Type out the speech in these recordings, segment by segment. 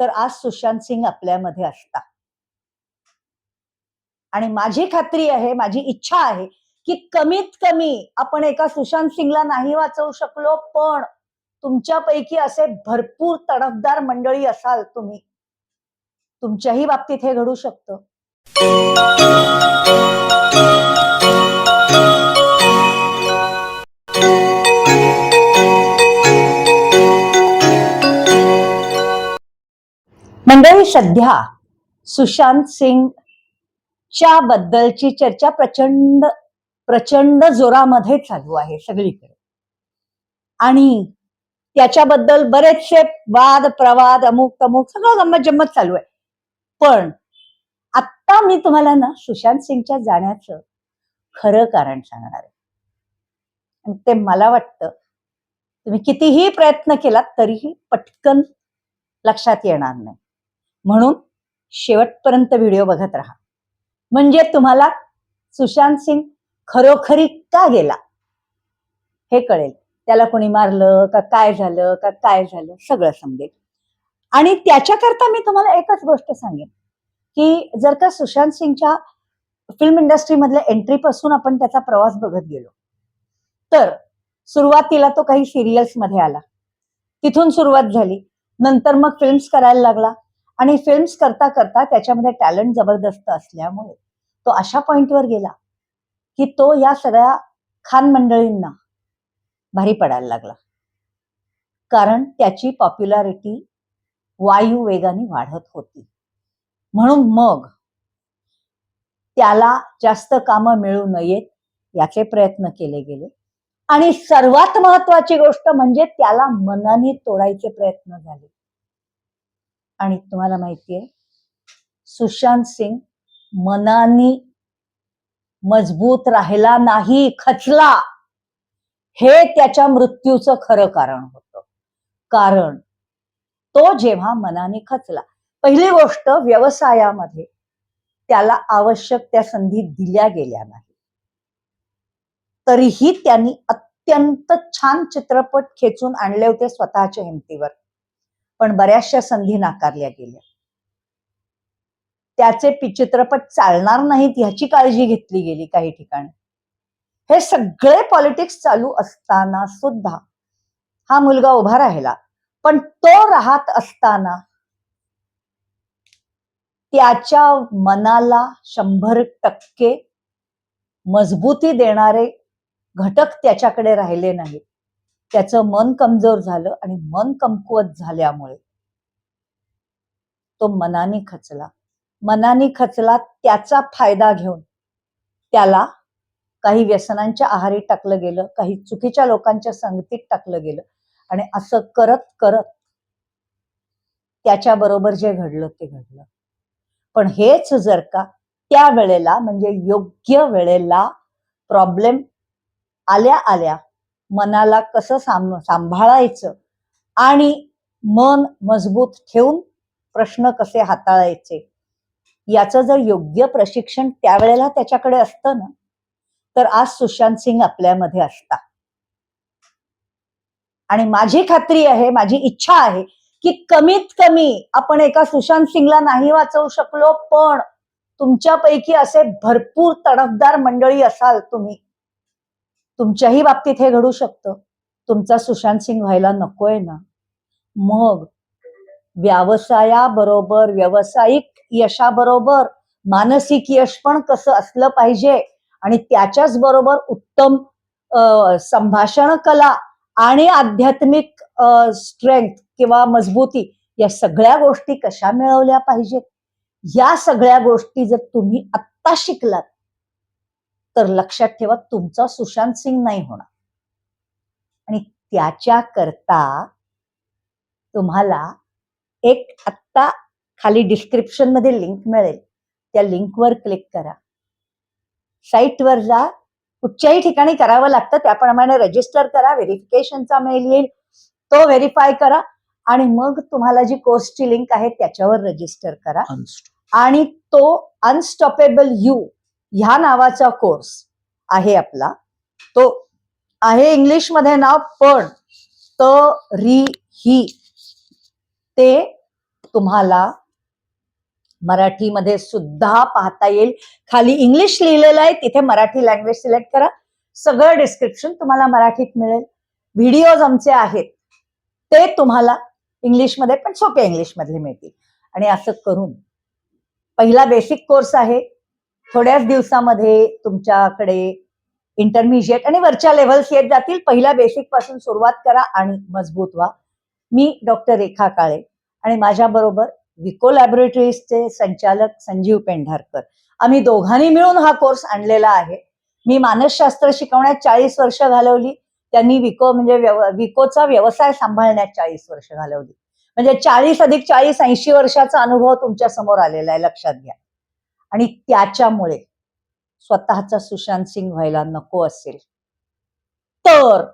तर आज सुशांत सिंग आपल्यामध्ये असता आणि माझी खात्री आहे माझी इच्छा आहे की कमीत कमी आपण एका सुशांत सिंगला नाही वाचवू शकलो पण तुमच्यापैकी असे भरपूर तडफदार मंडळी असाल तुम्ही. तुमच्याही बाबतीत हे घडू शकतं. मंडळी सध्या सुशांत सिंग च्या बद्दलची चर्चा प्रचंड प्रचंड जोरामध्ये चालू आहे सगळीकडे. आणि त्याच्याबद्दल बरेचसे वाद प्रवाद अमुक तमुक सगळं गंमत जम्मत चालू आहे. पण आत्ता मी तुम्हाला ना सुशांत सिंगच्या जाण्याचं खरं कारण सांगणार आहे. आणि ते मला वाटतं तुम्ही कितीही प्रयत्न केलात तरीही पटकन लक्षात येणार नाही. म्हणून शेवटपर्यंत व्हिडिओ बघत राहा. म्हणजे तुम्हाला सुशांत सिंग खरोखरी का गेला? हे कळेल. त्याला कोणी मारलं का काय झालं का काय झालं सगळं समजेल. आणि त्याच्याकरता मी तुम्हाला एकच गोष्ट सांगेन की जर का सुशांत सिंगच्या फिल्म इंडस्ट्रीमधल्या एंट्रीपासून आपण त्याचा प्रवास बघत गेलो तर सुरुवातीला तो काही सिरियल्समध्ये आला. तिथून सुरुवात झाली. नंतर मग फिल्म्स करायला लागला. आणि फिल्म्स करता करता त्याच्यामध्ये टॅलेंट जबरदस्त असल्यामुळे तो अशा पॉइंटवर गेला की तो या सगळ्या खान मंडळींना भारी पडायला लागला. कारण त्याची पॉप्युलॅरिटी वायू वेगाने वाढत होती. म्हणून मग त्याला जास्त कामं मिळू नयेत याचे प्रयत्न केले गेले. आणि सर्वात महत्वाची गोष्ट म्हणजे त्याला मनाने तोडायचे प्रयत्न झाले. आणि तुम्हाला माहितीये सुशांत सिंग मनानी मजबूत राहिला नाही खचला. हे त्याच्या मृत्यूचं खरं कारण होतं. कारण तो जेव्हा मनाने खचला पहिली गोष्ट व्यवसायामध्ये त्याला आवश्यक त्या संधी दिल्या गेल्या नाही. तरीही त्यांनी अत्यंत छान चित्रपट खेचून आणले होते स्वतःच्या हिमतीवर. पण बऱ्याचशा संधी नाकारल्या गेल्या. त्याचे चित्रपट चालणार नाहीत ह्याची काळजी घेतली गेली काही ठिकाणी. हे सगळे पॉलिटिक्स चालू असताना सुद्धा हा मुलगा उभा राहिला. पण तो राहत असताना त्याच्या मनाला शंभर टक्के मजबूती देणारे घटक त्याच्याकडे राहिले नाहीत. त्याचं मन कमजोर झालं आणि मन कमकुवत झाल्यामुळे तो मनाने खचला. मनाने खचला त्याचा फायदा घेऊन त्याला काही व्यसनांच्या आहारी टाकलं गेलं काही चुकीच्या लोकांच्या संगतीत टाकलं गेलं आणि असं करत करत त्याच्या बरोबर जे घडलं ते घडलं. पण हेच जर का त्या वेळेला म्हणजे योग्य वेळेला प्रॉब्लेम आल्या आल्या मनाला कसं साम सांभाळायचं? आणि मन मजबूत ठेवून प्रश्न कसे हाताळायचे? याचं जर योग्य प्रशिक्षण त्यावेळेला त्याच्याकडे असतं ना तर आज सुशांत सिंग आपल्यामध्ये असता आणि माझी खात्री आहे माझी इच्छा आहे की कमीत कमी आपण एका सुशांत सिंगला नाही वाचवू शकलो पण तुमच्यापैकी असे भरपूर तडफदार मंडळी असाल तुम्ही तुमच्याही बाबतीत हे घडू शकतं. तुमचा सुशांत सिंग व्हायला नकोय ना. मग व्यवसायाबरोबर व्यावसायिक यशाबरोबर मानसिक यश पण कसं असलं पाहिजे? आणि त्याच्याच बरोबर उत्तम संभाषण कला आणि आध्यात्मिक स्ट्रेंथ किंवा मजबूती या सगळ्या गोष्टी कशा मिळवल्या पाहिजेत? या सगळ्या गोष्टी जर तुम्ही आत्ता शिकलात तर लक्षात ठेवा तुमचा सुशांत सिंग नाही होणार. आणि त्याच्या करता तुम्हाला एक आत्ता खाली डिस्क्रिप्शनमध्ये लिंक मिळेल. त्या लिंकवर क्लिक करा. साईटवर जा. कुठच्याही ठिकाणी करावं लागतं त्याप्रमाणे रजिस्टर करा. व्हेरिफिकेशनचा मेल येईल. तो व्हेरीफाय करा. आणि मग तुम्हाला जी कोर्सची लिंक आहे त्याच्यावर रजिस्टर करा. आणि तो अनस्टॉपेबल यू ह्या नावाचा कोर्स आहे आपला. तो आहे इंग्लिशमध्ये नाव पण त री ही. ते तुम्हाला मराठीमध्ये सुद्धा पाहता येईल. खाली इंग्लिश लिहिलेलं आहे तिथे मराठी लँग्वेज सिलेक्ट करा. सगळं डिस्क्रिप्शन तुम्हाला मराठीत मिळेल. व्हिडिओज आमचे आहेत. ते तुम्हाला इंग्लिशमध्ये पण सोप्या इंग्लिशमधले मिळतील. आणि असं करून पहिला बेसिक कोर्स आहे. थोड्याच दिवसामध्ये तुमच्याकडे इंटरमिजिएट आणि वरच्या लेव्हल्स येत जातील. पहिल्या बेसिकपासून सुरुवात करा आणि मजबूत व्हा. मी डॉक्टर रेखा काळे आणि माझ्या बरोबर विको लॅबोरेटरीजचे संचालक संजीव पेंढारकर. आम्ही दोघांनी मिळून हा कोर्स आणलेला आहे. मी मानसशास्त्र शिकवण्यात चाळीस वर्ष घालवली. त्यांनी विको म्हणजे व्यव- विकोचा व्यवसाय सांभाळण्यात चाळीस वर्ष घालवली. म्हणजे चाळीस अधिक चाळीस ऐंशी वर्षाचा अनुभव तुमच्यासमोर आलेला आहे. लक्षात घ्या. आणि त्याच्यामुळे स्वतःचा सुशांत सिंग व्हायला नको असेल. तर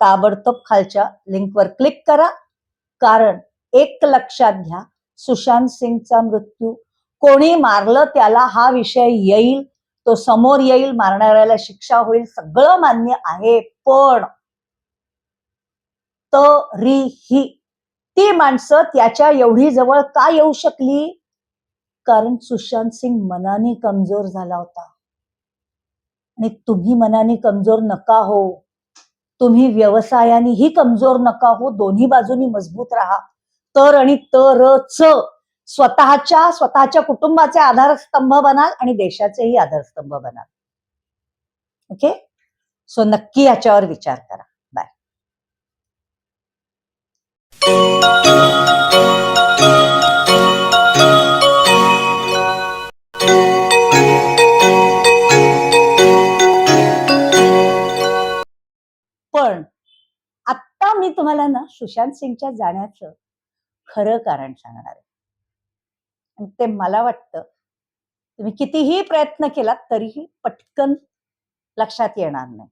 ताबडतोब खालच्या लिंकवर क्लिक करा. कारण एक लक्षात घ्या सुशांत सिंगचा मृत्यू कोणी मारलं त्याला हा विषय येईल तो समोर येईल मारणाऱ्याला शिक्षा होईल सगळं मान्य आहे पण तरीही ती माणसं त्याच्या एवढी जवळ का येऊ शकली? कारण सुशांत सिंग मनाने कमजोर झाला होता. आणि तुम्ही मनाने कमजोर नका हो. तुम्ही व्यवसायानेही कमजोर नका हो. दोन्ही बाजूनी मजबूत राहा. तर आणि तरच. स्वतःच्या स्वतःच्या कुटुंबाचे आधारस्तंभ बनाल आणि देशाचेही आधारस्तंभ बनाल. ओके सो नक्की याच्यावर विचार करा. आत्ता मी तुम्हाला ना सुशांत सिंगच्या जाण्याचं खरं कारण सांगणार आहे? ते मला वाटतं तुम्ही कितीही प्रयत्न केलात तरीही पटकन लक्षात येणार नाही.